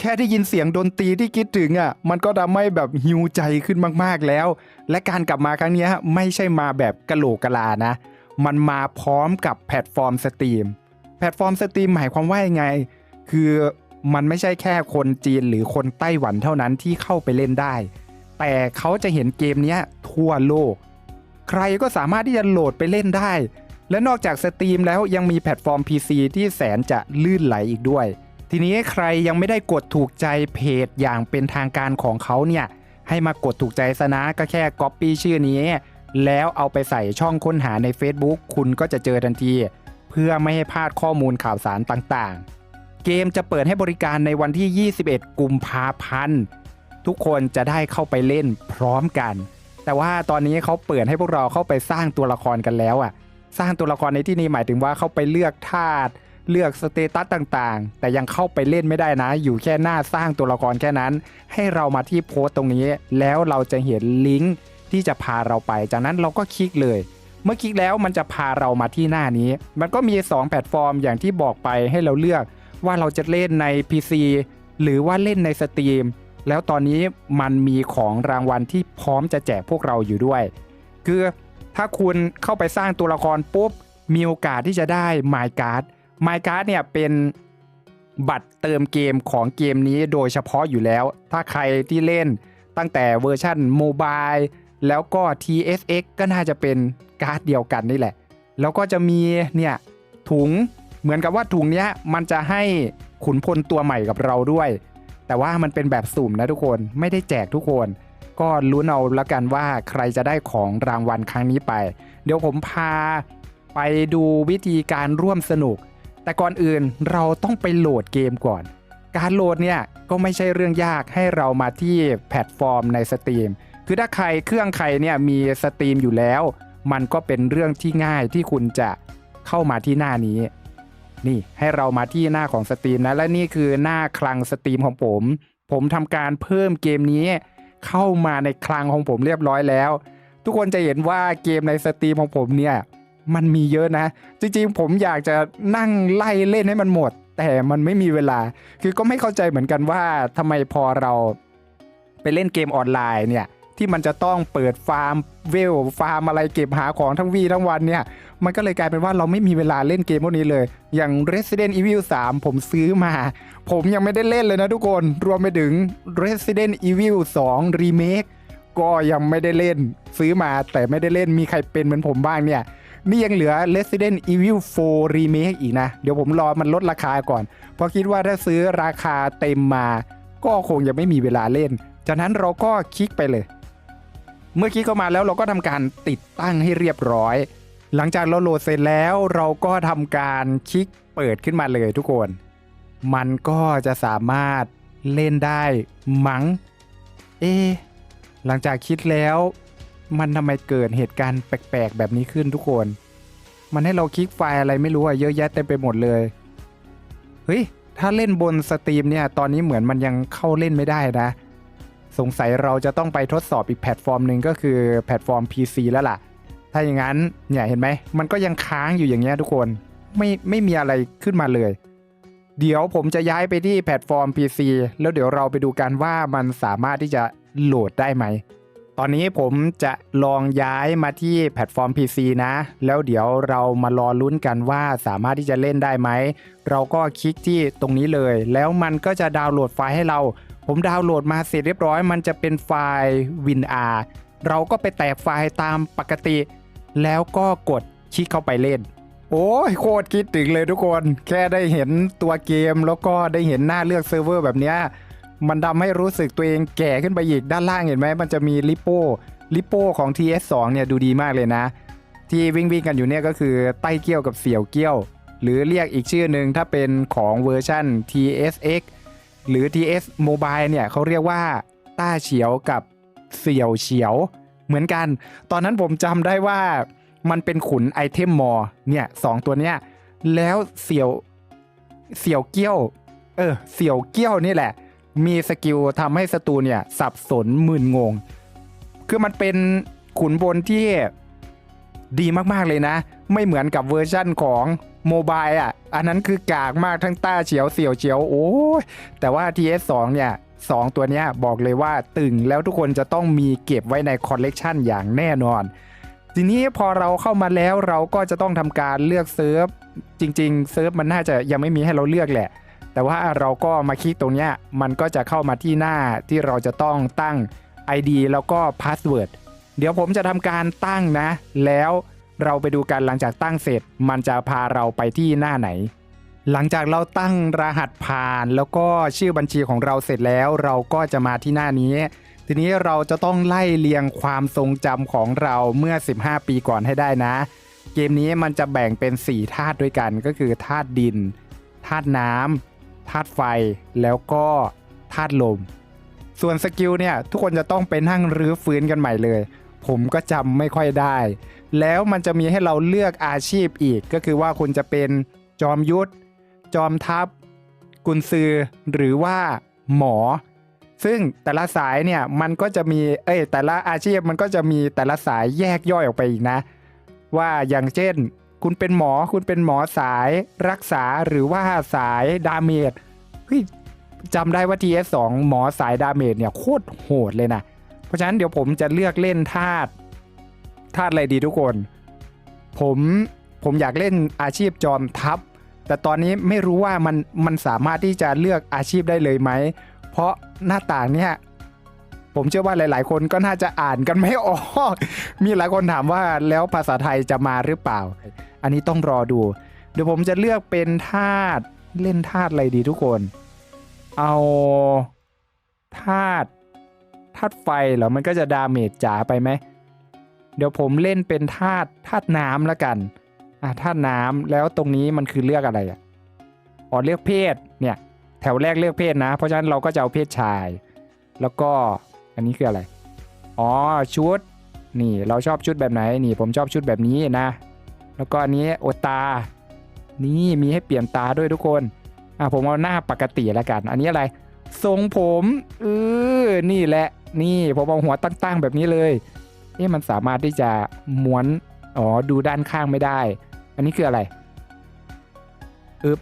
แค่ได้ยินเสียงดนตรีที่คิดถึงอะมันก็ทำให้แบบฮิวใจขึ้นมากๆแล้ว และการกลับมาครั้งนี้ไม่ใช่มาแบบกะโหลกกะลานะ มันมาพร้อมกับแพลตฟอร์มสตรีมแพลตฟอร์มสตรีมหมายความว่ายังไง คือมันไม่ใช่แค่คนจีนหรือคนไต้หวันเท่านั้นที่เข้าไปเล่นได้ แต่เขาจะเห็นเกมนี้ทั่วโลก ใครก็สามารถที่จะโหลดไปเล่นได้ และนอกจากสตรีมแล้วยังมีแพลตฟอร์ม PC ที่แสนจะลื่นไหลอีกด้วย ทีนี้ใครยังไม่ได้กดถูกใจเพจอย่างเป็นทางการของเขาเนี่ยให้มากดถูกใจซะนะก็แค่ Copy ชื่อนี้ แล้วเอาไปใส่ช่องค้นหาใน Facebook คุณก็จะเจอทันที เพื่อไม่ให้พลาดข้อมูลข่าวสารต่างๆ เกมจะเปิดให้บริการในวันที่ 21 กุมภาพันธ์ทุกคนจะได้เข้าไปเล่นพร้อมกัน แต่ว่าตอนนี้เขาเปิดให้พวกเราเข้าไปสร้างตัวละครกันแล้วอะ สร้างตัวละครในที่นี้หมายถึงว่าเข้าไปเลือกธาตุ เลือกสเตตัสต่างๆ แต่ยังเข้าไปเล่นไม่ได้นะ อยู่แค่หน้าสร้างตัวละครแค่นั้น ให้เรามาที่โพสต์ตรงนี้ แล้วเราจะเห็นลิงก์ที่จะพาเราไป จากนั้นเราก็คลิกเลย เมื่อคลิกแล้วมันจะพาเรามาที่หน้านี้ มันก็มี 2 แพลตฟอร์มอย่างที่บอกไปให้เราเลือกว่าเราจะเล่นใน PC หรือว่าเล่นในสตรีมแล้วตอนนี้มันมีของรางวัลที่พร้อมจะแจกพวกเราอยู่ด้วย คือถ้าคุณเข้าไปสร้างตัวละครปุ๊บมีโอกาสที่จะได้ My Card My Card เนี่ยเป็นบัตรเติมเกมของเกมนี้โดยเฉพาะอยู่แล้ว ถ้าใครที่เล่นตั้งแต่เวอร์ชันโมบายแล้วก็ TSX ก็น่าจะเป็นการ์ดเดียวกันนี่แหละ แล้วก็จะมีเนี่ยถุงเหมือนกับว่าถุงเนี้ยมันจะให้ขุนพลตัวใหม่กับเราด้วย แต่ว่ามันเป็นแบบสุ่มนะทุกคนไม่ได้แจกทุกคน ก็ลุ้นเอาละกันว่าใครจะได้ของรางวัลครั้งนี้ไป เดี๋ยวผมพาไปดูวิธีการร่วมสนุก แต่ก่อนอื่นเราต้องไปโหลดเกมก่อน การโหลดเนี่ยก็ไม่ใช่เรื่องยากให้เรามาที่แพลตฟอร์มในสตรีมคือถ้าใครเครื่องใครเนี่ยมีสตรีมอยู่แล้ว มันก็เป็นเรื่องที่ง่ายที่คุณจะเข้ามาที่หน้านี้ นี่ให้เรามาที่หน้าของสตรีมนะและนี่คือหน้าคลังสตรีมของผม ผมทำการเพิ่มเกมนี้เข้ามาในคลังของผมเรียบร้อยแล้ว ทุกคนจะเห็นว่าเกมในสตรีมของผมเนี่ย มันมีเยอะนะ จริงๆ ผมอยากจะนั่งไล่เล่นให้มันหมด แต่มันไม่มีเวลา คือก็ไม่เข้าใจเหมือนกันว่าทำไมพอเราไปเล่นเกมออนไลน์เนี่ยที่มันจะต้องเปิดฟาร์มเวลฟาร์มอะไรเก็บหาของทั้งวีทั้งวันเนี่ยมันก็เลยกลายเป็นว่าเราไม่มีเวลาเล่นเกมพวกนี้เลย อย่าง Resident Evil 3 ผมซื้อมา ผมยังไม่ได้เล่นเลยนะทุกคน รวมไปถึง Resident Evil 2 Remake ก็ยังไม่ได้เล่น ซื้อมาแต่ไม่ได้เล่นมีใครเป็นเหมือนผมบ้างเนี่ย นี่ยังเหลือ Resident Evil 4 Remake อีกนะ เดี๋ยวผมรอมันลดราคาก่อน เพราะคิดว่าถ้าซื้อราคาเต็มมา ก็คงยังไม่มีเวลาเล่น จากนั้นเราก็คลิกไปเลย เมื่อคลิกเข้ามาแล้วเราก็ทำการติดตั้งให้เรียบร้อย หลังจากเราโหลดเสร็จแล้วเราก็ทำการคลิกเปิดขึ้นมาเลยทุกคน มันก็จะสามารถเล่นได้มั้ง เอหลังจากคิดแล้ว มันทำไมเกิดเหตุการณ์แปลกๆ แบบนี้ขึ้นทุกคน มันให้เราคลิกไฟล์อะไรไม่รู้อะเยอะแยะเต็มไปหมดเลย เฮ้ย ถ้าเล่นบนสตรีมเนี่ย ตอนนี้เหมือนมันยังเข้าเล่นไม่ได้นะ สงสัยเราจะต้องไปทดสอบอีกแพลตฟอร์มหนึ่งก็คือแพลตฟอร์ม PC แล้วล่ะ ถ้าอย่างนั้นเนี่ยเห็นไหม มันก็ยังค้างอยู่อย่างเงี้ยทุกคน ไม่ไม่มีอะไรขึ้นมาเลย เดี๋ยวผมจะย้ายไปที่แพลตฟอร์ม PC แล้วเดี๋ยวเราไปดูกันว่ามันสามารถที่จะโหลดได้ไหม ตอนนี้ผมจะลองย้ายมาที่แพลตฟอร์ม PC นะ แล้วเดี๋ยวเรามารอลุ้นกันว่าสามารถที่จะเล่นได้ไหม เราก็คลิกที่ตรงนี้เลย แล้วมันก็จะดาวน์โหลดไฟล์ให้เรา ผมดาวน์โหลดมาเสร็จเรียบร้อย มันจะเป็นไฟล์ WinR เราก็ไปแตกไฟล์ตามปกติ แล้วก็กดคลิกเข้าไปเล่น โอ้ยโคตรคิดถึงเลยทุกคน แค่ได้เห็นตัวเกมแล้วก็ได้เห็นหน้าเลือกเซิร์ฟเวอร์แบบเนี้ย มันทำให้รู้สึกตัวเองแก่ขึ้นไปอีกด้านล่างเห็นไหมมันจะมีลิโป้ลิโป้ของ TS2 เนี่ยดูดีมากเลยนะ ที่วิ่งวิ่งกันอยู่เนี่ยก็คือไต้เกี้ยวกับเสี่ยวเกี้ยว หรือเรียกอีกชื่อหนึ่งถ้าเป็นของเวอร์ชัน TSX หรือ TS Mobile เนี่ยเขาเรียกว่าต้าเฉียวกับเสี่ยวเฉียว เหมือนกัน ตอนนั้นผมจำได้ว่ามันเป็นขุนไอเทมมอเนี่ยสองตัวเนี้ยแล้วเสี่ยวเสี่ยวเกี้ยว เออเสี่ยวเกี้ยวนี่แหละ มีสกิลทำให้ศัตรูเนี่ยสับสนมึนงง คือมันเป็นขุนบนที่ดีมากๆเลยนะ ไม่เหมือนกับเวอร์ชั่นของโมบายอะ อันนั้นคือกากมากทั้งต้าเฉียวเสี่ยวเฉียวโอ้ยแต่ว่า TS2 เนี่ยสองตัวเนี้ยบอกเลยว่าตึงแล้วทุกคนจะต้องมีเก็บไว้ในคอลเลกชันอย่างแน่นอน ทีนี้พอเราเข้ามาแล้วเราก็จะต้องทำการเลือกเซิร์ฟ จริง ๆ เซิร์ฟมันน่าจะยังไม่มีให้เราเลือกแหละ แต่ว่าเราก็มาคลิกตรงนี้มันก็จะเข้ามาที่หน้าที่เราจะต้องตั้ง ID แล้วก็ Password เดี๋ยวผมจะทำการตั้งนะ แล้วเราไปดูกันหลังจากตั้งเสร็จ มันจะพาเราไปที่หน้าไหน หลังจากเราตั้งรหัสผ่าน แล้วก็ชื่อบัญชีของเราเสร็จแล้ว เราก็จะมาที่หน้านี้ ทีนี้เราจะต้องไล่เรียงความทรงจำของเราเมื่อ 15 ปีก่อนให้ได้นะ เกมนี้มันจะแบ่งเป็น 4 ธาตุด้วยกันก็คือธาตุดินธาตุน้ำ ธาตุไฟแล้วก็ธาตุลม ส่วนสกิลเนี่ยทุกคนจะต้องไปนั่งรื้อฟื้นกันใหม่เลย ผมก็จำไม่ค่อยได้ แล้วมันจะมีให้เราเลือกอาชีพอีกก็คือว่าคุณจะเป็นจอมยุทธ จอมทัพ กุนซือ หรือว่าหมอ ซึ่งแต่ละสายเนี่ยมันก็จะมีเอ้ยแต่ละอาชีพมันก็จะมีแต่ละสายแยกย่อยออกไปอีกนะ ว่าอย่างเช่น คุณเป็นหมอคุณเป็นหมอสายรักษาหรือว่าสายดาเมจเฮ้ยจำได้ว่า TS2 หมอสายดาเมจเนี่ยโคตรโหดเลยนะ เพราะฉะนั้นเดี๋ยวผมจะเลือกเล่นธาตุธาตุอะไรดีทุกคน ผมผมอยากเล่นอาชีพจอมทัพ แต่ตอนนี้ไม่รู้ว่ามันมันสามารถที่จะเลือกอาชีพได้เลยไหม เพราะหน้าต่างเนี่ยผมเชื่อว่าหลาย ๆ คนก็น่าจะอ่านกันไม่ออก มีหลายคนถามว่าแล้วภาษาไทยจะมาหรือเปล่า อันนี้ต้องรอดู เดี๋ยวผมจะเลือกเป็นธาตุเล่นธาตุอะไรดีทุกคน เอาธาตุธาตุไฟเหรอ มันก็จะดาเมจจ๋าไปไหม เดี๋ยวผมเล่นเป็นธาตุธาตุน้ำแล้วกัน อะธาตุน้ำแล้วตรงนี้มันคือเลือกอะไรอะ อ๋อเลือกเพศ เนี่ย แถวแรกเลือกเพศนะ เพราะฉะนั้นเราก็จะเอาเพศชาย แล้วก็อันนี้คืออะไร อ๋อชุด นี่เราชอบชุดแบบไหน นี่ผมชอบชุดแบบนี้นะ แล้วก็อันนี้โอตา นี่มีให้เปลี่ยนตาด้วยทุกคนอะผมเอาหน้าปกติแล้วกัน อันนี้อะไร ทรงผมเออนี่แหละ นี่ผมเอาหัวตั้งๆแบบนี้เลยนี่มันสามารถที่จะม้วน อ๋อ ดูด้านข้างไม่ได้ อันนี้คืออะไรอึบ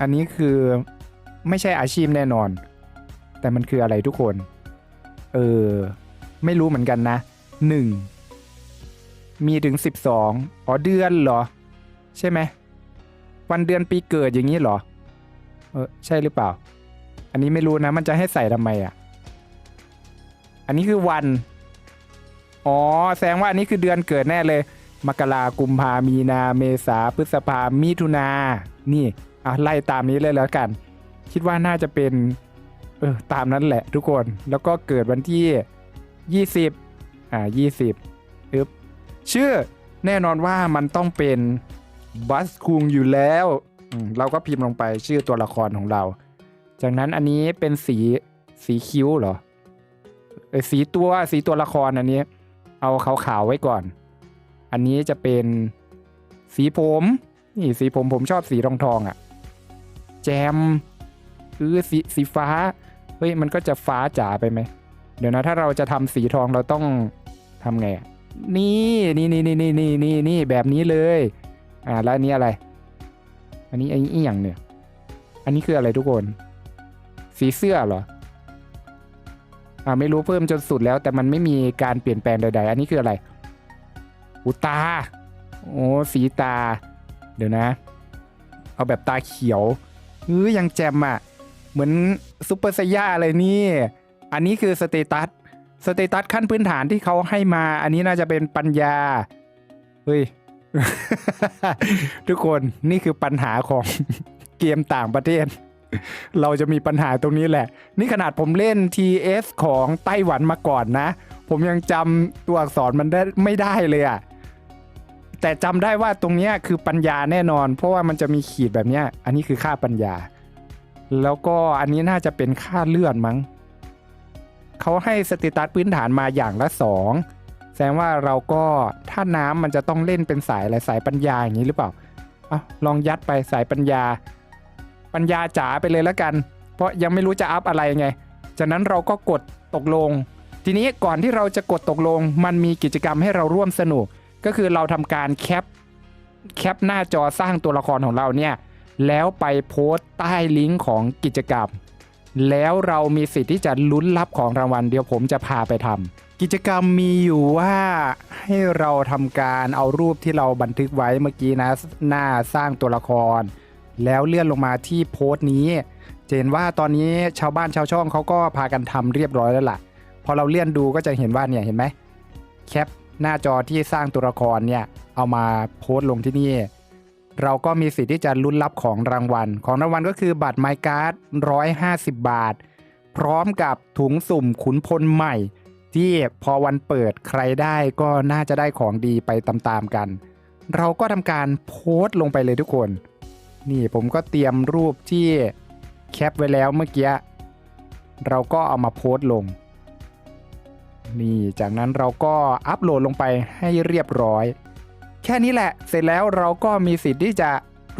อันนี้คือไม่ใช่อาชีพแน่นอน แต่มันคืออะไรทุกคน เออ ไม่รู้เหมือนกันนะ1 มีถึง 12 อ๋อเดือนเหรอ ใช่ไหม วันเดือนปีเกิดอย่างนี้เหรอ เออใช่หรือเปล่า อันนี้ไม่รู้นะ มันจะให้ใส่ทำไมอะ อันนี้คือวัน อ๋อ แสดงว่าอันนี้คือเดือนเกิดแน่เลย มกรากุมภามีนาเมษาพฤษภามิถุนา นี่ อะไล่ตามนี้เลยแล้วกัน คิดว่าน่าจะเป็น เออ ตามนั้นแหละทุกคน แล้วก็เกิดวันที่ 20 อ่า 20อึบ ชื่อแน่นอนว่ามันต้องเป็นบัสคุงอยู่แล้วเราก็พิมพ์ลงไปชื่อตัวละครของเรา จากนั้นอันนี้เป็นสีสีคิ้วเหรอสีตัวสีตัวละครอันนี้ เอาขาวๆไว้ก่อน อันนี้จะเป็นสีผมนี่สีผมผมชอบสีทองทองอะ่ะ แจมเออสีสีฟ้าเฮ้ยมันก็จะฟ้าจ๋าไปไหมเดี๋ยวนะถ้าเราจะทำสีทองเราต้องทำไงอะ นี่นี่นี่นี่นี่นี่นี่นี่แบบนี้เลยอ่าแล้วอันนี้อะไร อันนี้อันนี้อีกอย่างเนี่ย อันนี้คืออะไรทุกคน สีเสื้อเหรออ่าไม่รู้เพิ่มจนสุดแล้ว แต่มันไม่มีการเปลี่ยนแปลงใด ๆ อันนี้คืออะไรอุตาโอ้สีตา เดี๋ยวนะ เอาแบบตาเขียวเฮ้ยยังแจมอะ เหมือนซุปเปอร์ไซย่าเลยนี่ อันนี้คือสเตตัส สเตตัสขั้นพื้นฐานที่เขาให้มา อันนี้น่าจะเป็นปัญญา เฮ้ย ทุกคนนี่คือปัญหาของเกมต่างประเทศ เราจะมีปัญหาตรงนี้แหละ นี่ขนาดผมเล่น TS ของไต้หวันมาก่อนนะ ผมยังจำตัวอักษรมันได้ไม่ได้เลยอะแต่จำได้ว่าตรงนี้คือปัญญาแน่นอน เพราะว่ามันจะมีขีดแบบนี้อันนี้คือค่าปัญญา แล้วก็อันนี้น่าจะเป็นค่าเลือดมั้ง เขาให้สเตตัสพื้นฐานมาอย่างละสองแสดงว่าเราก็ถ้าน้ำมันจะต้องเล่นเป็นสายอะไรสายปัญญาอย่างนี้หรือเปล่าเอะลองยัดไปสายปัญญา ปัญญาจ๋าไปเลยแล้วกัน เพราะยังไม่รู้จะอัพอะไรไง จากนั้นเราก็กดตกลง ทีนี้ก่อนที่เราจะกดตกลง มันมีกิจกรรมให้เราร่วมสนุก ก็คือเราทำการแคปแคปหน้าจอสร้างตัวละครของเราเนี่ยแล้วไปโพสต์ใต้ลิงก์ของกิจกรรม แล้วเรามีสิทธิ์ที่จะลุ้นรับของรางวัลเดี๋ยวผมจะพาไปทำกิจกรรมมีอยู่ว่าให้เราทำการเอารูปที่เราบันทึกไว้เมื่อกี้นะหน้าสร้างตัวละคร แล้วเลื่อนลงมาที่โพสต์นี้จะเห็นว่าตอนนี้ชาวบ้านชาวช่องเขาก็พากันทำเรียบร้อยแล้วล่ะพอเราเลื่อนดูก็จะเห็นว่าเนี่ยเห็นไหมแคปหน้าจอที่สร้างตัวละครเนี่ยเอามาโพสต์ลงที่นี่ เราก็มีสิทธิ์ที่จะลุ้นรับของรางวัล ของรางวัลก็คือบัตรไมการ์ด150 บาท พร้อมกับถุงสุ่มขุนพลใหม่ ที่พอวันเปิดใครได้ก็น่าจะได้ของดีไปตามๆกัน เราก็ทำการโพสต์ลงไปเลยทุกคน นี่ผมก็เตรียมรูปที่แคปไว้แล้วเมื่อกี้ เราก็เอามาโพสต์ลง นี่จากนั้นเราก็อัปโหลดลงไปให้เรียบร้อย ค่นี้แหละ เสร็จแล้วเราก็มีสิทธิ์ที่จะ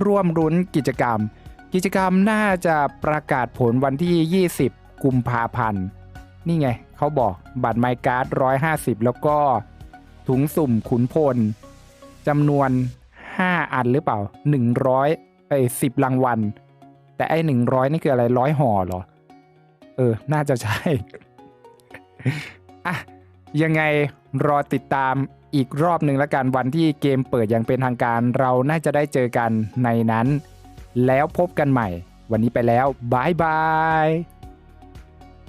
ร่วมรุ้นกิจกรรม กิจกรรมน่าจะประกาศผลวันที่ 20 กุมภาพันธ์ นี่ไง เขาบอกบัตรไมการ์ด150 แล้วก็ถุงสุ่มขุนพลจำนวน 5 อันหรือเปล่า 100ไอ้10 รางวัล แต่ไอ้ 100 นี่คืออะไรร้อยห่อเหรอ เออ น่าจะใช่ อะ ยังไงรอติดตาม อีกรอบหนึ่งละกันวันที่เกมเปิดอย่างเป็นทางการ เราน่าจะได้เจอกันในนั้น แล้วพบกันใหม่ วันนี้ไปแล้วบายบาย